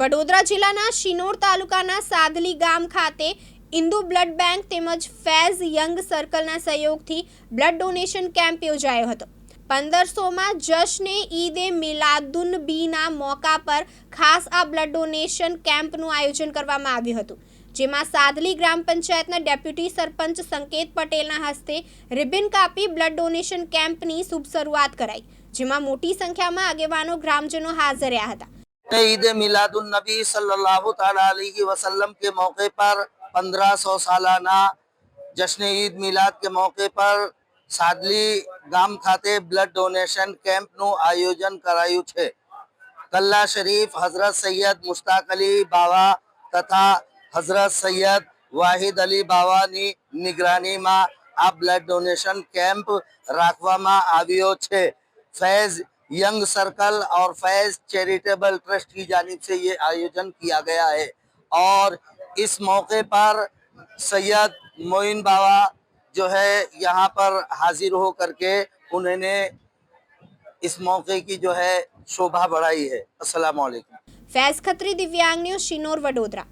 વડોદરા જિલ્લાના શિનોર તાલુકાના સાદલી ગામ ખાતે ઇન્દુ બ્લડ બેંક તેમજ ફેઝ યંગ સર્કલના સહયોગથી બ્લડ ડોનેશન કેમ્પ યોજાયો હતો. પંદરસોમાં જશ્ને ઈદે મિલાદુન બીના મોકા પર ખાસ આ બ્લડ ડોનેશન કેમ્પનું આયોજન કરવામાં આવ્યું હતું. જેમાં સાદલી ગ્રામ પંચાયતના ડેપ્યુટી સરપંચ સંકેત પટેલના હસ્તે રિબિન કાપી બ્લડ ડોનેશન કેમ્પની શુભ શરૂઆત કરાઈ, જેમાં મોટી સંખ્યામાં આગેવાનો ગ્રામજનો હાજર રહ્યા હતા. ईद मिलादुन नबी सल्लल्लाहु ताला अलैहि वसल्लम के मौके पर 1500 सालाना जश्न ईद मिलाद के मौके पर સાદલી ગામ ખાતે બ્લડ ડોનેશન કેમ્પનું આયોજન કરાયું છે કલ્લા શરીફ હઝરત સૈયદ મુશ્તાક અલી બાવા તથા હઝરત સૈયદ વાહિદ અલી બાવાની નિગરાનીમાં આ બ્લડ ડોનેશન કેમ્પ રાખવામાં આવ્યો છે फैज यंग सर्कल और फैज चैरिटेबल ट्रस्ट की जानब से ये आयोजन किया गया है। और इस मौके पर सैयद मोइन बाबा जो है यहाँ पर हाजिर हो करके उन्होंने इस मौके की जो है शोभा बढ़ाई है। असलम फैज खत्री दिव्यांग न्यूज़, शिनोर, वडोदरा।